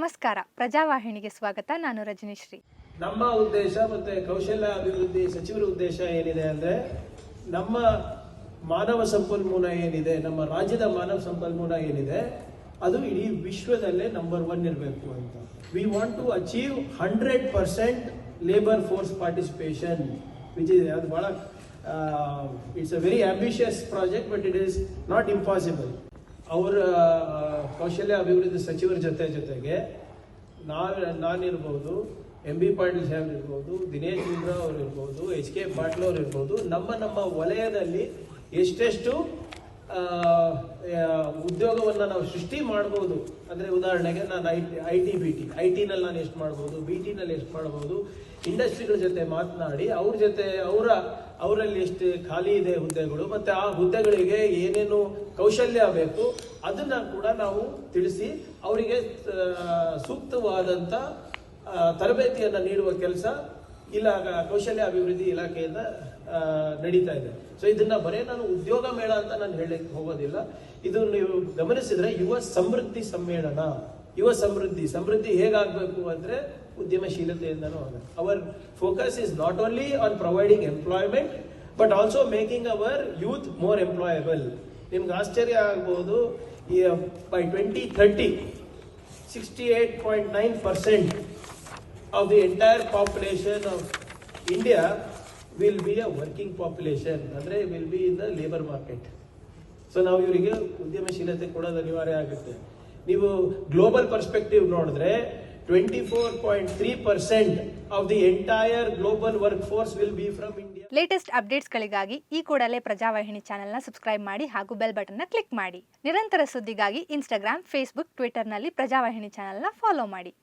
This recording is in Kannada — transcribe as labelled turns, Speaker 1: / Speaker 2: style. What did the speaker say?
Speaker 1: ನಮಸ್ಕಾರ. ಪ್ರಜಾವಾಹಿನಿಗೆ ಸ್ವಾಗತ. ನಾನು ರಜನಿಶ್ರೀ.
Speaker 2: ನಮ್ಮ ಉದ್ದೇಶ ಮತ್ತೆ ಕೌಶಲ್ಯ ಅಭಿವೃದ್ಧಿ ಸಚಿವರ ಉದ್ದೇಶ ಏನಿದೆ ಅಂದ್ರೆ ನಮ್ಮ ಮಾನವ ಸಂಪನ್ಮೂಲ ಏನಿದೆ, ನಮ್ಮ ರಾಜ್ಯದ ಮಾನವ ಸಂಪನ್ಮೂಲ ಏನಿದೆ, ಅದು ಇಡೀ ವಿಶ್ವದಲ್ಲೇ ನಂಬರ್ ಒನ್ ಇರಬೇಕು ಅಂತ. We want to achieve hundred percent labour force participation which is ಅದು ಬಹಳ it's a very ambitious project but it is not impossible ಅವರ ಕೌಶಲ್ಯ ಅಭಿವೃದ್ಧಿ ಸಚಿವರ ಜೊತೆ ಜೊತೆಗೆ ನಾನು ನಾನಿರ್ಬೋದು ಎಂ ಬಿ ಪಾಟೀಲ್ ಸಾಹೇಬ್ ಇರ್ಬೋದು, ದಿನೇಶ್ ಗುಂಡ್ರಾ ಅವ್ರು ಇರ್ಬೋದು ಎಚ್ ಕೆ ಪಾಟೀಲ್ ಅವ್ರು ಇರ್ಬೋದು, ನಮ್ಮ ನಮ್ಮ ವಲಯದಲ್ಲಿ ಎಷ್ಟೆಷ್ಟು ಉದ್ಯೋಗವನ್ನ ನಾವು ಸೃಷ್ಟಿ ಮಾಡ್ಬೋದು. ಅಂದರೆ ಉದಾಹರಣೆಗೆ ನಾನು I I T, B T, I ಟಿನಲ್ಲಿ ನಾನು ಎಷ್ಟು ಮಾಡ್ಬೋದು, ಬಿ ಟಿನಲ್ಲಿ ಎಷ್ಟು ಮಾಡ್ಬೋದು, ಇಂಡಸ್ಟ್ರಿಗಳ ಜೊತೆ ಮಾತನಾಡಿ, ಅವ್ರ ಜೊತೆ, ಅವರ, ಅವರಲ್ಲಿ ಎಷ್ಟು ಖಾಲಿ ಇದೆ ಹುದ್ದೆಗಳು, ಮತ್ತು ಆ ಹುದ್ದೆಗಳಿಗೆ ಏನೇನು ಕೌಶಲ್ಯ ಬೇಕು, ಅದನ್ನು ಕೂಡ ನಾವು ತಿಳಿಸಿ ಅವರಿಗೆ ಸೂಕ್ತವಾದಂಥ ತರಬೇತಿಯನ್ನ ನೀಡುವ ಕೆಲಸ ಇಲ್ಲ ಕೌಶಲ್ಯ ಅಭಿವೃದ್ಧಿ ಇಲಾಖೆಯಿಂದ ನಡೀತಾ ಇದೆ. ಸೊ ಇದನ್ನ ಬರೇ ನಾನು ಉದ್ಯೋಗ ಮೇಳ ಅಂತ ನಾನು ಹೇಳಕ್ ಹೋಗೋದಿಲ್ಲ. ಇದು ನೀವು ಗಮನಿಸಿದ್ರೆ ಯುವ ಸಮೃದ್ಧಿ ಸಮ್ಮೇಳನ. ಯುವ ಸಮೃದ್ಧಿ. ಸಮೃದ್ಧಿ ಹೇಗಾಗಬೇಕು ಅಂದ್ರೆ ಉದ್ಯಮಶೀಲತೆಯಿಂದನೂ ಆಗುತ್ತೆ. Our focus is not only on providing employment but also making our youth more employable ನಿಮ್ಗೆ ಆಶ್ಚರ್ಯ ಆಗ್ಬೋದು by twenty thirty sixty eight point nine percent of the entire population of India will be a working population. ಅಂದರೆ will be in the labor market. So ನಾವು ಇವರಿಗೆ ಉದ್ಯಮಶೀಲತೆ ಕೊಡೋದು ಅನಿವಾರ್ಯ ಆಗುತ್ತೆ. ನೀವು ಗ್ಲೋಬಲ್ ಪರ್ಸ್ಪೆಕ್ಟಿವ್ ನೋಡಿದ್ರೆ twenty four point three percent of the entire global work force will be from India
Speaker 1: latest ಅಪ್ಡೇಟ್ಸ್ಗಳಿಗಾಗಿ ಈ ಕೂಡಲೇ ಪ್ರಜಾವಾಹಿನಿ ಚಾನೆಲ್ನ ಸಬ್ಸ್ಕ್ರೈಬ್ ಮಾಡಿ ಹಾಗೂ ಬೆಲ್ ಬಟನ್ನ ಕ್ಲಿಕ್ ಮಾಡಿ. ನಿರಂತರ ಸುದ್ದಿಗಾಗಿ ಇನ್ಸ್ಟಾಗ್ರಾಮ್ ಫೇಸ್ಬುಕ್ ಟ್ವಿಟರ್ನಲ್ಲಿ ಪ್ರಜಾವಾಹಿನಿ ಚಾನೆಲ್ನ ಫಾಲೋ ಮಾಡಿ.